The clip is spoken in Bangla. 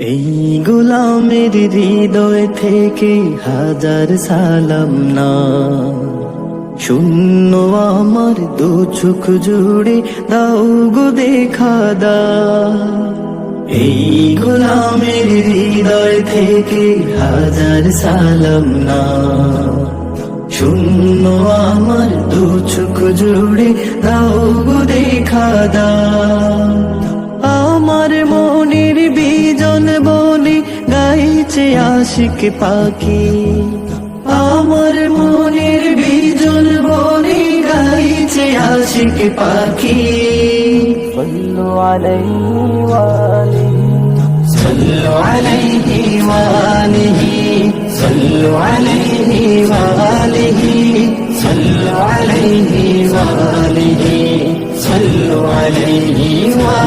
এই গোলামের হৃদয় থেকে হাজার সালাম না। শূন্য আমার দু চোখ জুড়ে দাও গো দেখা দা। এই গোলামের হৃদয় থেকে হাজার সালাম না। শূন্য আমার দু চোখ জুড়ে দাও গো নাচে আশিক পাখি। আমার মনের বিজন বনে গাইছে আশিক পাখি। সল্লু আলাইহি ওয়ালিহি সল্লু আলাইহি ওয়ালিহি সল্লু আলাইহি ওয়ালিহি সল্লু আলাইহি ওয়ালিহি সল্লু আলাইহি ওয়ালিহি